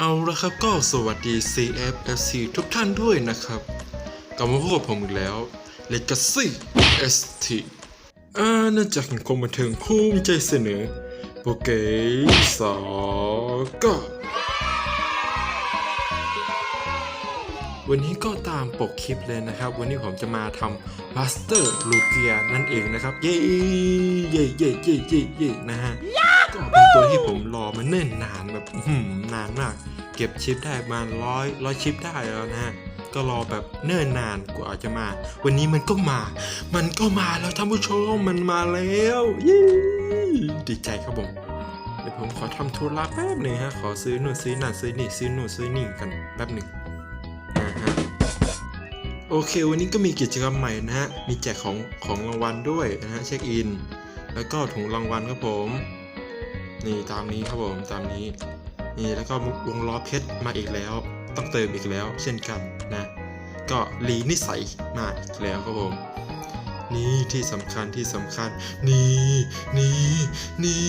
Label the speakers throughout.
Speaker 1: เอาละครับก็สวัสดี CFFC ทุกท่านด้วยนะครับ กลับมาพบกับผมอีกแล้ว Legacy ST อ่าเนื่องจากสังคมบันเทิงภูมิใจเสนอโปเกสาก้าวันนี้ก็ตามปกคลิปเลยนะครับ วันนี้ผมจะมาทำ Master l u g i a นั่นเองนะครับ เย้เย้เย้เย้เย้เย้นะฮะ เป็นตัวที่ผมรอมาเนิ่นนานแบบนานมาก เก็บชิปได้ประมาร้อยร้อยชิปได้แล้วนะฮะก็รอแบบเนิ่นนานกว่าจะมา วันนี้มันก็มา มันก็มาแล้วท่านผู้ชมมันมาแล้วเย้ดีใจครับผมเดี๋ยวผมขอทำธุระแป๊บหนึ่งฮะ ขอซื้อนู่นซื้อนั่นซื้อนี่ซื้อนู่นซื้อนี่กันแป๊บหนึ่งนะฮะโอเค วันนี้ก็มีกิจกรรมใหม่นะฮะ มีแจกของของรางวัลด้วยนะฮะเช็คอิน แล้วก็ถุงรางวัลครับผม นี่ตามนี้ครับผมตามนี้ นี่แล้วก็วงล้อเพชรมาอีกแล้ว ต้องเติมอีกแล้ว เช่นกันนะ ก็รีนิสัยมาอีกแล้วครับผม นี่ที่สำคัญที่สำคัญ นี่นี่นี่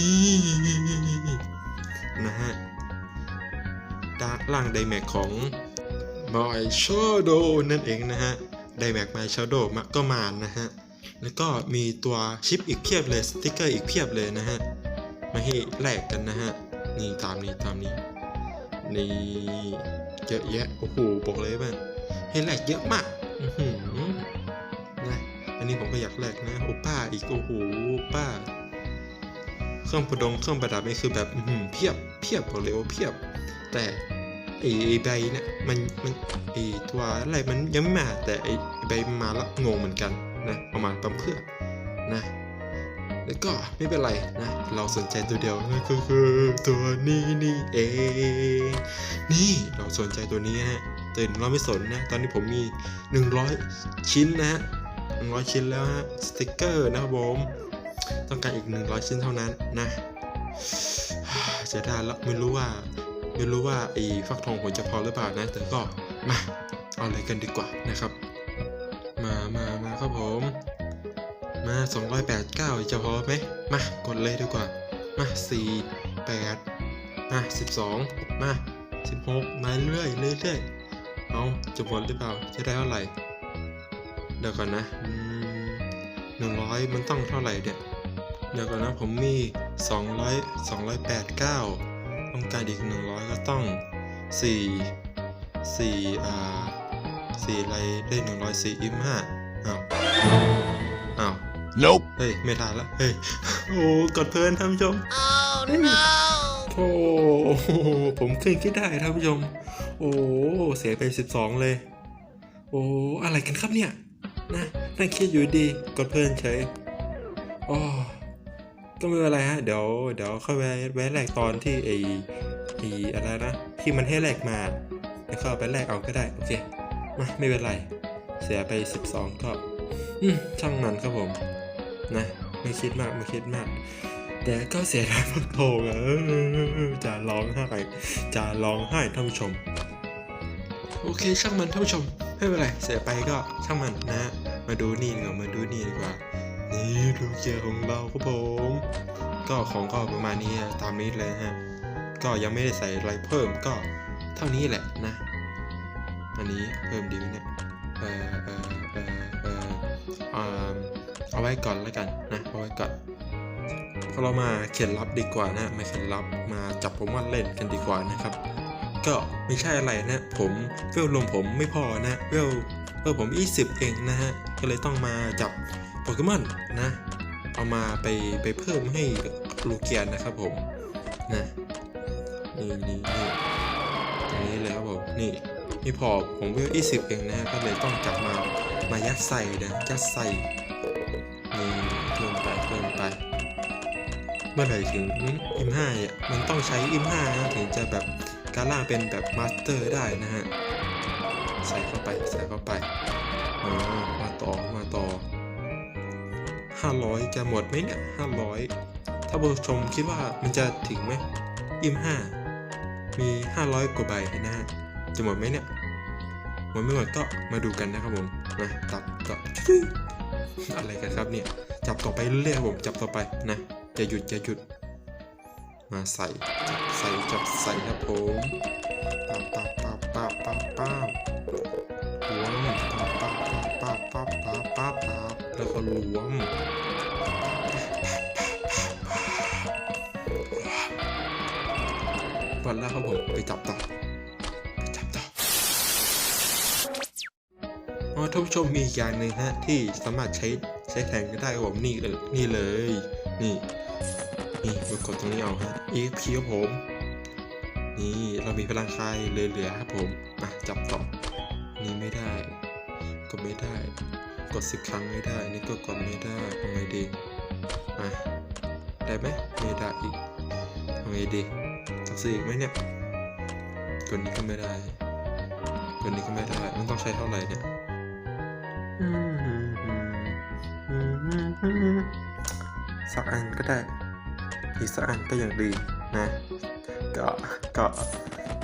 Speaker 1: นะฮะด้านล่างไดแม็กของ My Shadow นั่นเองนะฮะไดแม็ก My Shadow มาก็มานะฮะ แล้วก็มีตัวชิปอีกเพียบเลย สติกเกอร์อีกเพียบเลยนะฮะ มาให้แลกกันนะฮะ นี่ตามนี้ตามนี้นี่เยอะแยะโอ้โหบอกเลยว่าให้แลกเยอะมากอือหือนะอันนี้ผมก็อยากแลกนะโอป้าอีกโอ้โหโอป้า เครื่องประดงเครื่องประดับนี่คือแบบอื้อหือเพียบเพียบบอกเลยว่าเพียบ แต่ไอ้ใบเนี่ยมันมันไอ้ตัวอะไรมันยังไม่มาแต่ไอ้ใบมันมาแล้วงงเหมือนกันนะประมาณปั๊มเพื่อนะ แล้วก็ไม่เป็นไรนะ เราสนใจตัวเดียวนั่นก็คือตัวนี้นี่เอง นี่เราสนใจตัวนี้ฮะตื่นเราไม่สนนะ ตอนนี้ผมมี 100 ชิ้นนะฮะ100 ชิ้นแล้วฮะ สติกเกอร์นะครับผม ต้องการอีก 100 ชิ้นเท่านั้นนะเสียดายแล้วไม่รู้ว่าไม่รู้ว่าไอ้ฟักทองผมจะพอหรือเปล่านะ แต่ก็มาเอาเลยกันดีกว่านะครับ มามามาครับผม มา 289 จะพอไหม มากดเลยดีกว่า มา 4 8 มา 12 มา 16 มาเรื่อยเรื่อยเอาจะหมดหรือเปล่า จะได้เท่าไหร่ เดี๋ยวก่อนนะหนึ่งร้อยมันต้องเท่าไหร่เนี่ย เดี๋ยวก่อนนะผมมี 200 289 ต้องการอีก 100 ก็ต้อง 4 4อ่า4อะไรได้ 104อิมห้าอ้าว
Speaker 2: Nope.
Speaker 1: เฮ้ย ไม่ทันละ เฮ้ย โอ้กดเพลินท่านผู้ชม
Speaker 3: Oh no!
Speaker 1: โอ้โหผมเคยคิดได้ท่านผู้ชม โอ้เสียไป 12 เลย โอ้อะไรกันครับเนี่ย นะนั่งคิดอยู่ดีกดเพลินเฉยโอ้ก็ไม่เป็นไรฮะ เดี๋ยว เดี๋ยวค่อยแวะแวะแลกตอนที่ไอไออะไรนะ ที่มันให้แลกมาแล้วก็เอาไปแลกเอาก็ได้ โอเค มา ไม่เป็นไร เสียไป 12 ก็อืมช่างมันครับผม นะไม่คิดมากไม่คิดมาก แต่ก็เสียดายพักโทงอะจะร้องไห้จะร้องไห้ท่านผู้ชม โอเคช่างมันท่านผู้ชมไม่เป็นไรเสียไปก็ช่างมันนะ มาดูนี่ดีกว่ามาดูนี่ดีกว่า นี่ลูกเจียของเราครับผม ก็ของก็ประมาณนี้ตามนี้เลยฮะ ก็ยังไม่ได้ใส่อะไรเพิ่มก็เท่านี้แหละนะ อันนี้เพิ่มดีไหมเนี่ยเออเออเออเอออ่า เอาไว้ก่อนแล้วกันนะเอาไว้ก่อนเรามาเขียนลับดีกว่านะมาเขียนลับมาจับโปเกมอนเล่นกันดีกว่านะครับ ก็ไม่ใช่อะไรนะผมเวลรวมผมไม่พอนะเวลเวลผม 20 เองนะฮะก็เลยต้องมาจับโปเกมอนนะเอามาไปไปเพิ่มให้ลูเกียนนะครับผมนะนี่นี่นี่ตรงนี้เลยครับผมนี่นี่พอผมเวล20 เองนะฮะก็เลยต้องจับมามายัดใส่นะยัดใส่ เพิ่มไปเพิ่มไป เมื่อไหร่ถึงอิมห้าอะมันต้องใช้อิมห้านะถึงจะแบบการล่างเป็นแบบมาสเตอร์ได้นะฮะ ใส่เข้าไปใส่เข้าไปอ่ามาต่อมาต่อ 500 จะหมดไหมเนี่ย500 ถ้าผู้ชมคิดว่ามันจะถึงไหมอิมห้ามี 500 กว่าใบนะฮะ จะหมดไหมเนี่ย หมดไม่หมดก็มาดูกันนะครับผมนะตัดก็ อะไรกันครับเนี่ย จับต่อไปเรื่อยๆครับผมจับต่อไปนะอย่าหยุดอย่าหยุด มาใส่จับใส่จับใส่ครับผมปั๊บปั๊บปั๊บปั๊บปั๊บปั๊บล้วงปั๊บปั๊บปั๊บปั๊บปั๊บปั๊บปั๊บแล้วก็ล้วงหมดแล้วครับผมไปจับต่อ อ๋อท่านผู้ชมมีอีกอย่างหนึ่งฮะที่สามารถใช้ใช้แทนก็ได้ครับผมนี่เลยนี่เลย นี่ นี่มากดตรงนี้เอาฮะ EXP ครับผม นี่เรามีพลังคายเหลือๆครับผมอะจับต่อ นี่ไม่ได้ กดไม่ได้ กดสิบครั้งไม่ได้ นี่ก็กดไม่ได้ทำไงดีมาได้ไหมไม่ได้อีกทำไงดีต้องซื้ออีกไหมเนี่ยกดนี้ก็ไม่ได้กดนี้ก็ไม่ได้ มันต้องใช้เท่าไหร่เนี่ย อันก็ได้ อีกสักอันก็ยังดีนะ ก็ก็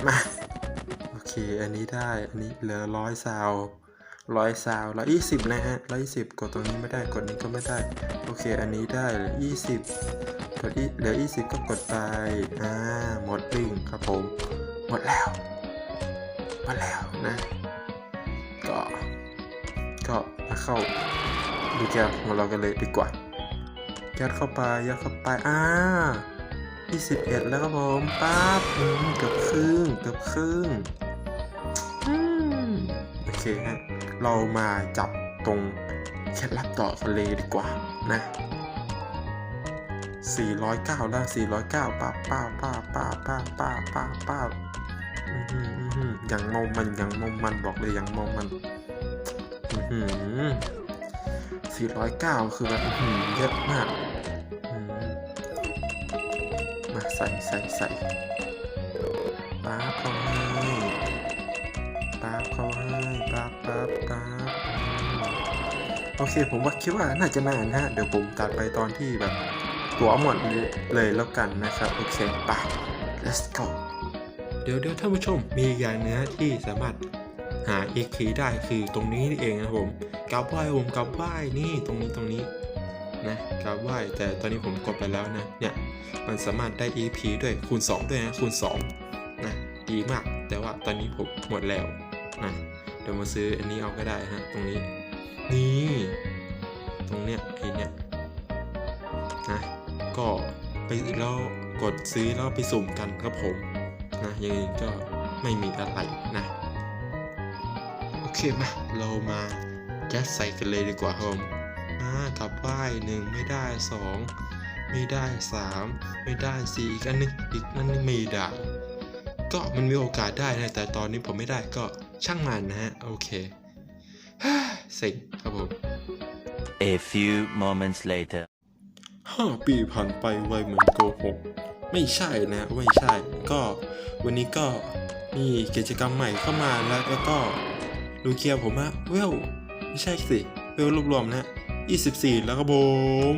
Speaker 1: มาโอเค อันนี้ได้ อันนี้เหลือร้อยซาวร้อยซาวร้อยยี่สิบนะฮะร้อยยี่สิบกดตรงนี้ไม่ได้ กดนี้ก็ไม่ได้ โอเค อันนี้ได้เหลือยี่สิบกดอีเหลือยี่สิบก็กดไป อ่า หมดลิงครับผม หมดแล้ว หมดแล้วนะ ก็ ก็มาเข้าดูแกของเรากันเลยดีกว่า ยัดเข้าไป ยัดเข้าไป อ่า21 แล้วครับผมปั๊บเกือบครึ่งเกือบครึ่งโอเคฮะ เรามาจับตรงเคล็ดลับต่อกันเลดีกว่านะ 409 แล้ว 409ป้าป้าป้าป้าป้าป้าป้าป้าอือหืออื้อหืออย่างเมามันอย่างเมามันบอกเลยอย่างเมามันอือหือ409 คือแบบอื้อหือเยอะมาก ใส่ใส่ใส่ป๊าบเขาให้ป๊าบเขาให้ป๊าบป๊าบป๊าบโอเคผมว่าคิดว่าน่าจะนานฮะ เดี๋ยวผมตัดไปตอนที่แบบ ตัวหมดเลยแล้วกันนะครับ โอเคไป let's go เดี๋ยวเดี๋ยวท่านผู้ชมมีอย่างเนื้อที่สามารถหา e k ได้คือตรงนี้นี่เองนะผมกับไหวผมกับไหวนี่ตรงนี้ตรงนี้ นะกราบไหว้แต่ตอนนี้ผมกดไปแล้วนะเนี่ยมันสามารถได้ EP ด้วยคูณ 2 ด้วยนะคูณ2นะดีมาก แต่ว่าตอนนี้ผมหมดแล้วนะเดี๋ยวมาซื้ออันนี้เอาก็ได้ฮะตรงนี้ นี่ ตรงเนี้ยไอเนี้ยนะก็ไปแล้วกดซื้อแล้วไปสุ่มกันครับผมนะยังไงก็ไม่มีอะไรนะโอเคมาเรามายัดใส่กันเลยดีกว่าครับ ผมอ่ากลับไหว้หนึ่งไม่ได้สองไม่ได้สามไม่ได้สี่อีกอันหนึงอีกอันหนึงไม่ได้ ก็มันมีโอกาสได้นะแต่ตอนนี้ผมไม่ได้ก็ช่างมันนะฮะโอเคเซ็งครับผม
Speaker 2: A few moments later.
Speaker 1: ห้าปีผ่านไปไวเหมือนโกหกไม่ใช่นะไม่ใช่ ก็วันนี้ก็มีกิจกรรมใหม่เข้ามาแล้วแล้วก็ดูเคียร์ผมอะเวลไม่ใช่สิเวลรวบรวมนะ 24 แล้วก็ผม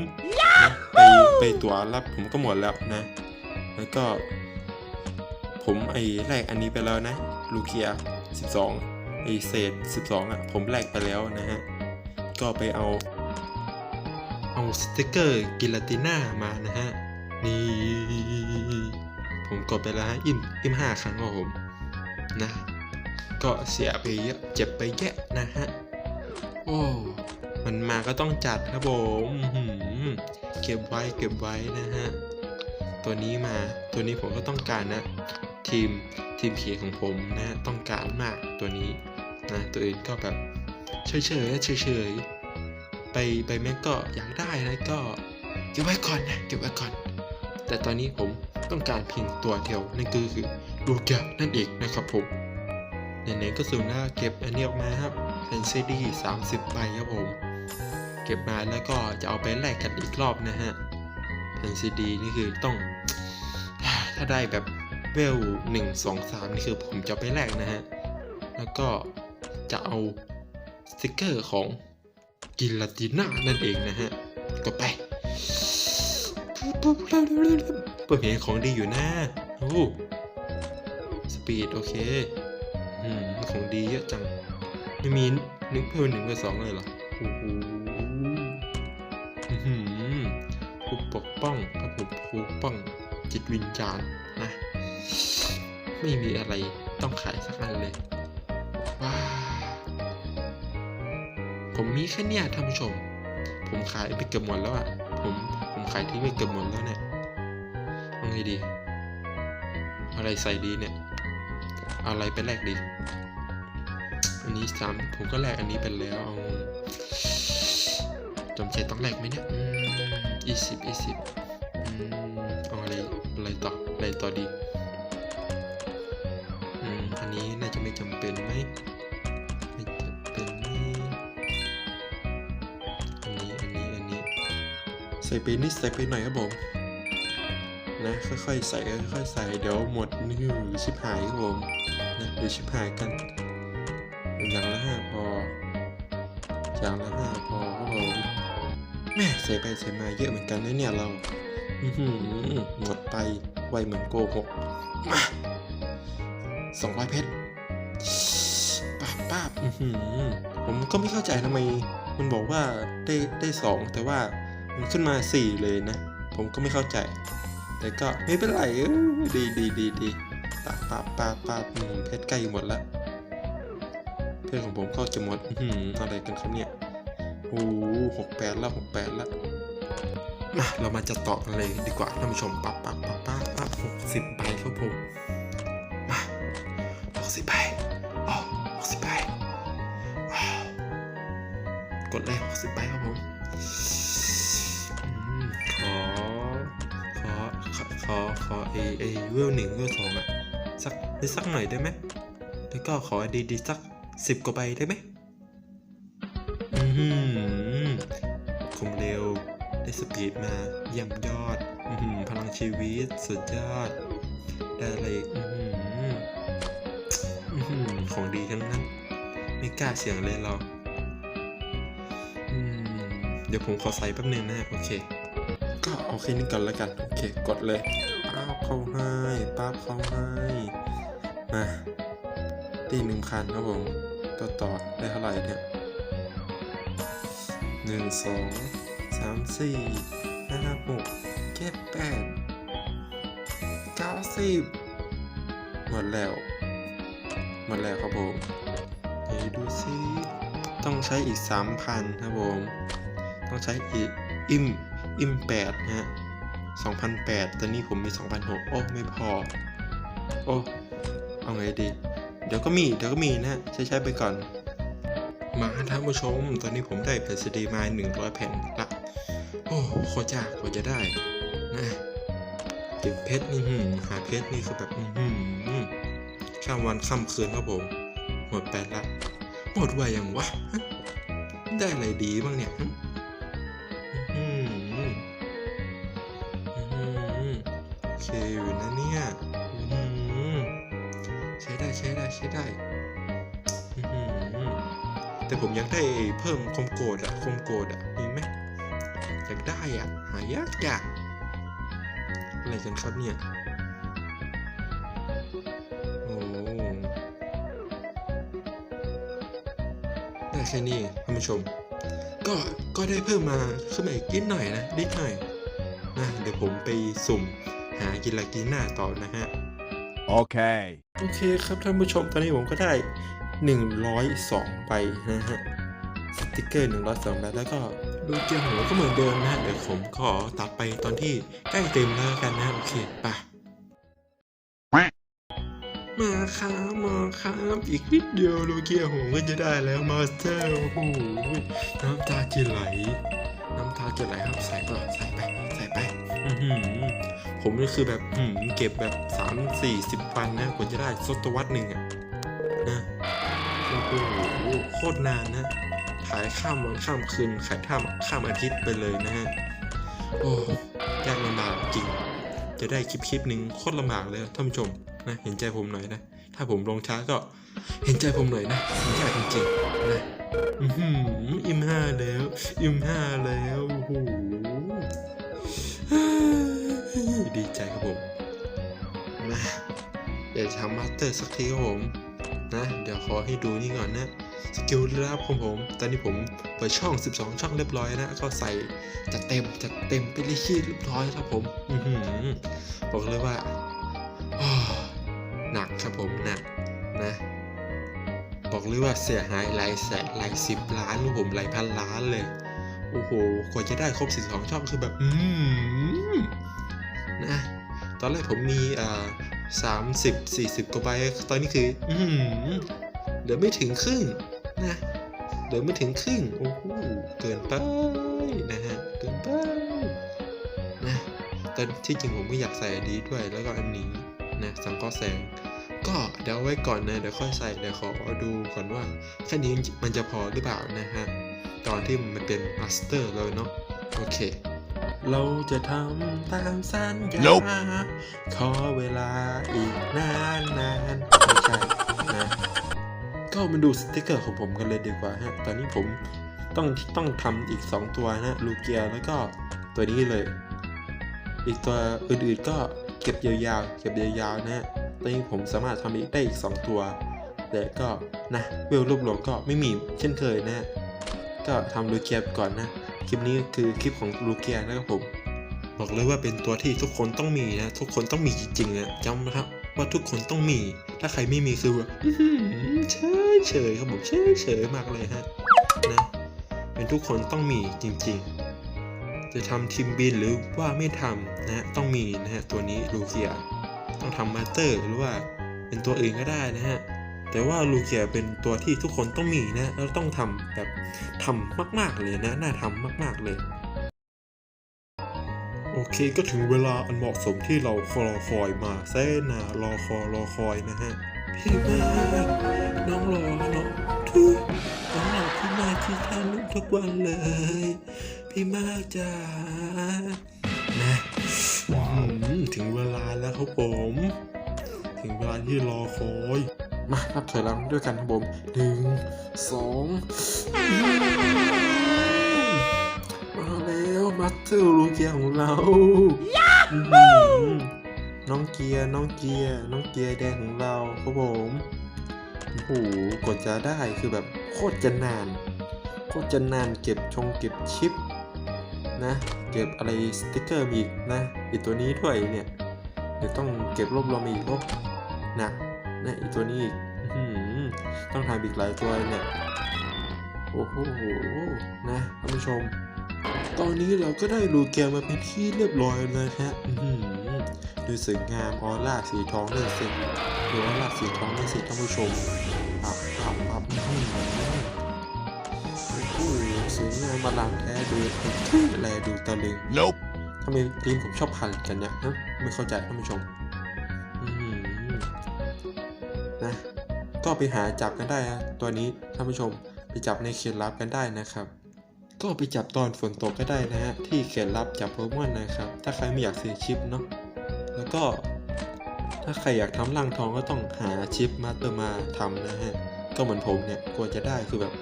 Speaker 1: นะไปไปตั๋วรับผมก็หมดแล้วนะ แล้วก็ ผมไอ้แรกอันนี้ไปแล้วนะ ลูเคีย 12 ไอ้เศษ 12 อะ ผมแลกไปแล้วนะฮะ ก็ไปเอา เอาสติกเกอร์กิลาติน่ามานะฮะ นี่ ผมกดไปแล้วฮะ อิมอิมห้าครั้งครับผม นะ ก็เสียไปเยอะ เจ็บไปแยะนะฮะ โอ้ มันมาก็ต้องจัดครับผมเก็บไว้เก็บไว้นะฮะ ตัวนี้มาตัวนี้ผมก็ต้องการนะ ทีมทีมเขียของผมนะต้องการมากตัวนี้นะตัวอื่นก็แบบเฉยเฉยๆเฉยเฉยๆไปไปแม่ก็อยากได้นะก็เก็บไว้ก่อนนะเก็บไว้ก่อน แต่ตอนนี้ผมต้องการเพียงตัวเดียวนั่นก็คือลูกแกนั่นเองนะครับผมไหนๆก็สูงหน้าเก็บอันนี้ออกมาครับเป็นซีดี30ใบครับผม เก็บมาแล้วก็จะเอาไปแลกกันอีกรอบนะฮะแผ่นซีดีนี่คือต้อง ถ้าได้แบบเวลหนึ่งสองสามนี่คือผมจะไปแลกนะฮะ แล้วก็จะเอาสติกเกอร์ของกิลาติน่านั่นเองนะฮะก็ไปปุ๊บเร็วเร็วเร็วเร็วเปิดเห็นของดีอยู่นะโอ้สปีดโอเคอืมของดีเยอะจัง ไม่มีนึกเพิ่มหนึ่งกับสองเลยเหรอโอ้โห ป้องครับผมผู้ปกป้องจิตวิญญาณนะ ไม่มีอะไรต้องขายสักอันเลยว้าผมมีแค่เนี้ยท่านผู้ชม ผมขายไปเกือบหมดแล้วอะผมผมขายทิ้งไปเกือบหมดแล้วเนี่ยเอาไงดี อะไรใส่ดีเนี่ยอาอะไรไปแลกดี อันนี้สามผมก็แลกอันนี้ไปแล้วเอาจำใจต้องแลกไหมเนี่ยอีสิบอีสิบ อะไรต่อดีอืมอันนี้น่าจะไม่จำเป็นไหมไม่จำเป็นไหมอันนี้อันนี้อันนี้ ใส่ไปนิดใส่ไปหน่อยครับผมนะค่อยๆใส่ค่อยๆใส่เดี๋ยวหมดนี่ชิบหายครับผมนะเดี๋ยวชิบหายกันอย่างละห้าพออย่างละห้าพอครับผมแม่ใส่ไปใส่มาเยอะเหมือนกันนะเนี่ยเราหมดไป ไวเหมือนโกหกมาสองร้อยเพชรป้าป้าผมก็ไม่เข้าใจทำไม มันบอกว่าได้ได้สองแต่ว่ามันขึ้นมาสี่เลยนะ ผมก็ไม่เข้าใจ แต่ก็ไม่เป็นไรดีดีดีดีปาป้าปาป้าอืมเพชรใกล้หมดละเพื่อนของผมก็จะหมดอือะไรกันครับเนี่ยโอ้หกแปดละหกแปดละมาเรามาจะต่อกันเลยดีกว่าท่านผู้ชมปั๊บปั๊บ สิบใบครับผม มาหกสิบใบอ๋อหกสิบใบว้กดเลยหกสิบใบครับผมอืมขอขอ ขอ ขอ ขอเอเอเวลหนึ่งเวลสองอะสักได้สักหน่อยได้ไหม แล้วก็ขอดีดีสักสิบกว่าใบได้ไหมอือหือคมเร็วได้สปีดมาเยี่ยมยอด พลังชีวิตสุดยอด ได้อะไรอีกของดีทั้งนั้น ไม่กล้าเสี่ยงเลยเรา เดี๋ยวผมขอใส่แป๊บนึงนะโอเค ก็เอาแค่นี้ก่อนแล้วกัน โอเค กดเลยป้าบเข้าให้ป้าบเข้าให้ มาตีหนึ่งคันครับผมต่อต่อได้เท่าไหร่เนี่ยหนึ่งสองสามสี่ห้าหก เจ็ดแปดเก้าสิบหมดแล้ว หมดแล้วครับผมไหนดูซิ ต้องใช้อีกสามพันครับผม ต้องใช้อีกอิมอิมแปดนะฮะ2008ตอนนี้ผมมี2006โอ้ ไม่พอ โอ้ เอาไงดี เดี๋ยวก็มี เดี๋ยวก็มีนะใช้ใช้ไปก่อน มาท่านผู้ชม ตอนนี้ผมได้แผ่นซีดีมา100แผ่นละ โอ้โคตรยากกว่าจะได้ นะเก็บเพชรนี่หืมหาเพชรนี่คือแบบหือข้ามวันข้ามคืนครับผม หมดแปดละ หมดไวยังวะ ได้อะไรดีบ้างเนี่ยฮะอืมอืมโอเคอยู่นะเนี่ยใช้ได้ใช้ได้ใช้ได้ แต่ผมอยากได้เพิ่มคมโกดอะคมโกดอะมีไหมอยากได้อะหายากจัก อะไรกันครับเนี่ย โอ้ได้แค่นี้ท่านผู้ชม ก็ ก็ได้เพิ่มมาขึ้นมาอีกนิดหน่อยนะ นิดหน่อย นะ เดี๋ยวผมไปสุ่มหากินลากินหน้าต่อนะฮะ
Speaker 2: Okay.
Speaker 1: โอเคครับท่านผู้ชม ตอนนี้ผมก็ได้ 102 ไปนะฮะ สติกเกอร์ 102 แล้วแล้วก็ ดูเกียร์หัวก็เหมือนเดิมนะเดี๋ยวผมขอตัดไปตอนที่ใกล้เต็มแล้วกันนะโอเคไปมาครับมาครับอีกนิดเดียวโลเกียร์หัวก็จะได้แล้วมาสเตอร์โอ้โหน้ำตาจะไหล น้ำตาจะไหลครับใส่ไปใส่ไปใส่ไปผมนี่คือแบบเก็บแบบสามสี่สิบวันนะกว่าจะได้ศตวรรษหนึ่งอะนะโอ้โหโคตรนานนะ ขายข้ามวันข้ามคืน ขายข้ามข้ามอาทิตย์ไปเลยนะฮะ โอ้ยากลำบากจริง จะได้คลิปคลิปหนึ่งโคตรลำบากเลยท่านผู้ชมนะเห็นใจผมหน่อยนะ ถ้าผมลงช้าก็เห็นใจผมหน่อยนะมันยากจริงๆนะอือหืออิมห้าแล้ว อิมห้าแล้วโอ้โหดีใจครับผมมาเดี๋ยวทำมาสเตอร์สักทีครับผม นะ เดี๋ยวขอให้ดูนี่ก่อนนะ สกิลลับของผม ตอนนี้ผมเปิดช่อง 12 ช่องเรียบร้อยนะ ก็ใส่จัดเต็มจัดเต็มไปเลยชีเรียบร้อยครับผมอืบอกเลยว่าหนักครับผมหนะนะ บอกเลยว่าเสียหายหลายแสนหลายสิบล้านครับผมหลายพันล้านเลย โอ้โหกว่าจะได้ครบสิบสองช่องคือแบบ อืมนะตอนแรกผมมี อ่าสามสิบสี่สิบกว่าใบตอนนี้คือ อืมเหลือไม่ถึงครึ่งนะเหลือไม่ถึงครึ่งโอ้โหเกินไปนะฮะเกินไปนะแต่ที่จริงผมก็อยากใส่อันนี้ด้วยแล้วก็อันนี้นะสังเคราะห์แสง ก็เดี๋ยวไว้ก่อนนะเดี๋ยวค่อยใส่เดี๋ยวขอดูก่อนว่าแค่นี้มันจะพอหรือเปล่านะฮะตอนที่มันเป็นมาสเตอร์เลยเนาะโอเค เราจะทำตามสัญญา
Speaker 2: Nope
Speaker 1: ขอเวลาอีกนานนานๆไม่ใช่นะ ก็มาดูสติกเกอร์ของผมกันเลยดีกว่าฮะ ตอนนี้ผมต้องต้องทำอีก 2 ตัวนะลูเกียแล้วก็ตัวนี้เลย อีกตัวอื่นๆก็เก็บยาวๆ เก็บยาวๆนะฮะ ตอนนี้ผมสามารถทำอีกได้อีก 2 ตัว แต่ก็นะเวลรวบรวมก็ไม่มีเช่นเคยนะฮะ ก็ทำลูเกียไปก่อนนะ คลิปนี้คือคลิปของลูเกียนะครับผมบอกเลยว่าเป็นตัวที่ทุกคนต้องมีนะ ทุกคนต้องมีจริงๆนะจำนะครับว่าทุกคนต้องมี ถ้าใครไม่มีคือแบบเฉยเฉยๆครับผมเฉยเฉยๆมากเลยฮะนะเป็นทุกคนต้องมีจริง ๆ จะทำทีมบินหรือว่าไม่ทำนะฮะต้องมีนะฮะตัวนี้ลูเกียต้องทำมาสเตอร์หรือว่าเป็นตัวอื่นก็ได้นะฮะ แต่ว่าลูเกียเป็นตัวที่ทุกคนต้องมีนะแล้วต้องทำแบบทำมาก ๆ เลยนะ น่าทำมาก ๆ เลย โอเคก็ถึงเวลาอันเหมาะสมที่เรารอคอยมาแสนนารอคอยรอคอยนะฮะพี่มาน้องรอเนาะทุกน้องรอพี่มาที่ท่านุทุกวันเลย พี่มาจ้านะอื้อหือถึงเวลาแล้วครับผม ถึงเวลาที่รอคอย มานับถอยหลังด้วยกันครับผมหนึ่งสองมาแล้วมัตเตอร์ลูเกียของเราอื้อหือน้องเกียร์น้องเกียร์น้องเกียร์แดงของเราครับผมโอ้โหกว่าจะได้คือแบบโคตรจะนานโคตรจะนานเก็บชงเก็บชิปนะ เก็บอะไรสติกเกอร์มาอีกนะอีกตัวนี้ด้วยเนี่ยเดี๋ยวต้องเก็บรวบรวมมาอีกโอ้หนักนะอีกตัวนี้อีกอื้อหือ ต้องทำอีกหลายตัวเนี่ย โอ้โห นะท่านผู้ชม ตอนนี้เราก็ได้รูแกวมาเป็นที่เรียบร้อยแล้วนะฮะอื้อหือดูสวยงามออร่าสีทองเลยสิดูออร่าสีทองเลยสิท่านผู้ชมอับอับอับอื้อหือโอ้โหสวยงามมาลางแท้ดูแลดูตะลึง
Speaker 2: Nope.
Speaker 1: ทำไมทีมผมชอบพันกันเนี่ยฮะไม่เข้าใจท่านผู้ชมอื้อหือนะ ก็ไปหาจับกันได้นะตัวนี้ท่านผู้ชมไปจับในเขตลับกันได้นะครับ ก็ไปจับตอนฝนตกก็ได้นะฮะที่เขตลับจับโปเกมอนนะครับ ถ้าใครไม่อยากซื้อชิปเนาะแล้วก็ ถ้าใครอยากทำรังทองก็ต้องหาชิปมาเตอร์มาทำนะฮะก็เหมือนผมเนี่ยกว่าจะได้คือแบบ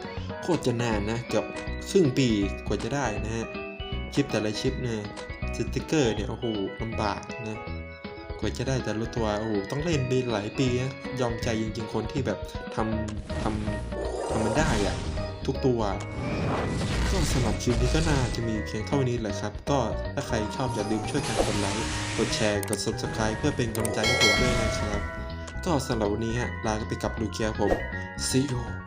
Speaker 1: โคตรจะนานนะเกือบครึ่งปีกว่าจะได้นะฮะชิปแต่ละชิปเนี่ยสติกเกอร์เนี่ยโอ้โหลำบากนะ กว่าจะได้แต่ละตัวโอ้โหต้องเล่นไปหลายปีนะยอมใจจริงๆคนที่แบบทำทำทำมันได้อะทุกตัวก็สำหรับคลิปนี้ก็น่าจะมีเพียงเท่านี้แหละครับ ก็ถ้าใครชอบอย่าลืมช่วยกันกดไลค์กดแชร์กด subscribe เพื่อเป็นกำลังใจให้ผมด้วยนะครับ ก็สำหรับวันนี้ฮะลาไปกับลูเกียผม see you